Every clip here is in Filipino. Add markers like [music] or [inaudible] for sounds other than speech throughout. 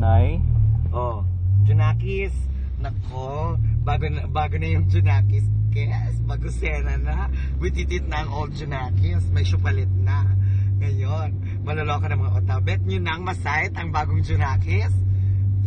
Nay? Oh, Junakis. Nako, bago na, bago na yung Junakis. Yes, bago sena na. Wititit na ang old Junakis. May syupalit na. Ngayon, maloloka ng mga otaw. Bet nyo nang masayit ang bagong Junakis?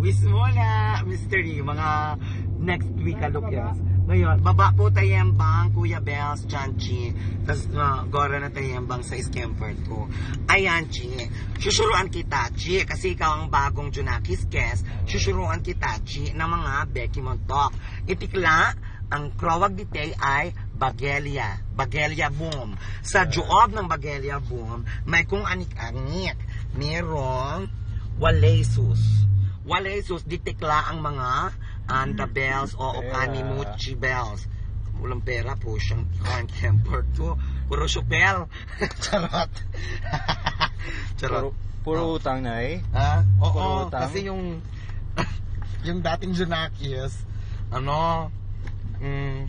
Wish mo na, mystery. Mga next week alok yes. Ngayon, baba po tayembang, Kuya Bells, Janchi. Tapos uh, gora na tayembang sa Scamper ko. Ayan, Chi. Susuruan kita, Chi. Kasi ikaw ang bagong Junakis guest. Susuruan kita, Chi, ng mga Becky Montok. Itikla, ang Crowag Ditay ay Bagelia. Bagelia Boom. Sa joob ng Bagelia Boom, may kung anik-anik. Merong Walesus. Walesus, ditikla ang mga Anda bells o. Okanimuchi bells. Walang pera po siyang kind tempered to. Puro supel. [laughs] Charot. [laughs] Charot. Puro, puro utang, Nay. Ha? Oo, Puro utang? kasi yung [laughs] yung dating Junakis, ano, mm,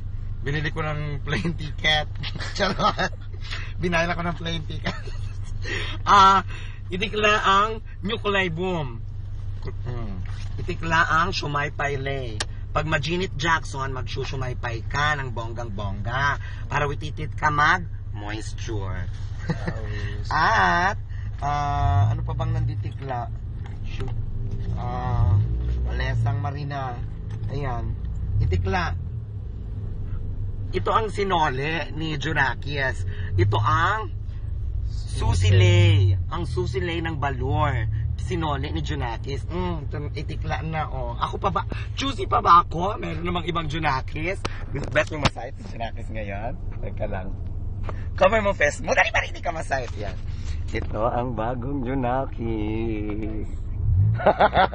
binili ko ng plane ticket. Charot. Binayad ako ng plane ticket. Ah, itikla ang Nukulay Boom. Mm. Itikla ang Shumaypay Lay. Pag majinit Jackson, magsusumaypay ka ng bonggang-bongga para wititit ka mag moisture. [laughs] At, ah, ano pa bang nanditikla? Shoot. Ah, Malesang Marina. Ayan. Itikla. Ito ang sinole ni Junakis. Ito ang Susilay. Ang susilay ng balor. Sinole ni Junakis. Mm, itikla na, oh. Ako pa ba? Choosy pa ba ako? Meron namang ibang Junakis. Bet mo masayit si Junakis ngayon? Teka lang. Cover mo fest mo. Dali ba hindi ka masayit yan? Ito ang bagong Junakis. [laughs]